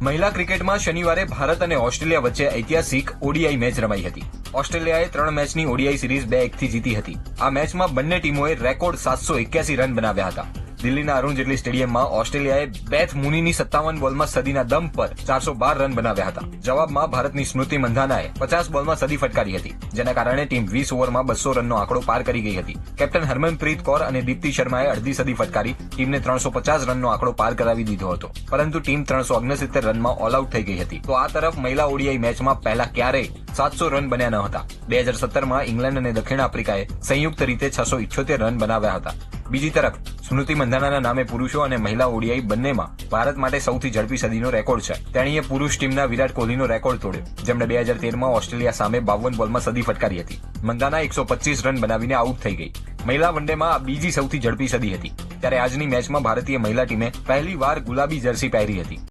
મહિલા ક્રિકેટમાં શનિવારે ભારત અને ઓસ્ટ્રેલિયા વચ્ચે ઐતિહાસિક ઓડીઆઈ મેચ રમાઈ હતી. ઓસ્ટ્રેલિયાએ ત્રણ મેચની ઓડીઆઈ સિરીઝ બે એકથી જીતી હતી. આ મેચમાં બંને ટીમોએ રેકોર્ડ સાતસો એક્યાસી રન બનાવ્યા હતા. દિલ્હીના અરુણ જેટલી સ્ટેડિયમમાં ઓસ્ટ્રેલિયાએ બેથ મુનીની સત્તાવન બોલમાં સદીના દમ પર ચારસો બાર રન બનાવ્યા હતા. જવાબમાં ભારતની સ્મૃતિ મંધાનાએ પચાસ બોલમાં સદી ફટકારી હતી, જેના કારણે ટીમ વીસ ઓવરમાં બસો રનનો આંકડો પાર કરી ગઈ હતી. કેપ્ટન હરમનપ્રીત કૌર અને દીપ્તિ શર્માએ અડધી સદી ફટકારી, ટીમને ત્રણસો પચાસ રનનો આંકડો પાર કરાવી દીધો હતો. પરંતુ ટીમ ત્રણસો ઓગણસિત્તેર રનમાં ઓલ આઉટ થઈ ગઈ હતી. તો આ તરફ મહિલા ઓડીઆઈ મેચમાં પહેલા ક્યારેય સાતસો રન બન્યા ન હતા. બે હજાર સત્તરમાં ઇંગ્લેન્ડ અને દક્ષિણ આફ્રિકાએ સંયુક્ત રીતે છસો ઇઠ્યોતેર રન બનાવ્યા હતા. બીજી તરફ, સ્મૃતિ મંધાનાના નામે પુરુષો અને મહિલા ઓડીઆઈ બંનેમાં ભારત માટે સૌથી ઝડપી સદીનો રેકોર્ડ છે. તેણીએ પુરુષ ટીમના વિરાટ કોહલીનો રેકોર્ડ તોડ્યો, જેમણે બે હજાર તેરમાં ઓસ્ટ્રેલિયા સામે બાવન બોલમાં સદી ફટકારી હતી. મંદાના એકસો પચીસ રન બનાવીને આઉટ થઈ ગઈ. મહિલા વનડેમાં આ બીજી સૌથી ઝડપી સદી હતી, ત્યારે આજની મેચમાં ભારતીય મહિલા ટીમે પહેલી વાર ગુલાબી જર્સી પહેરી હતી.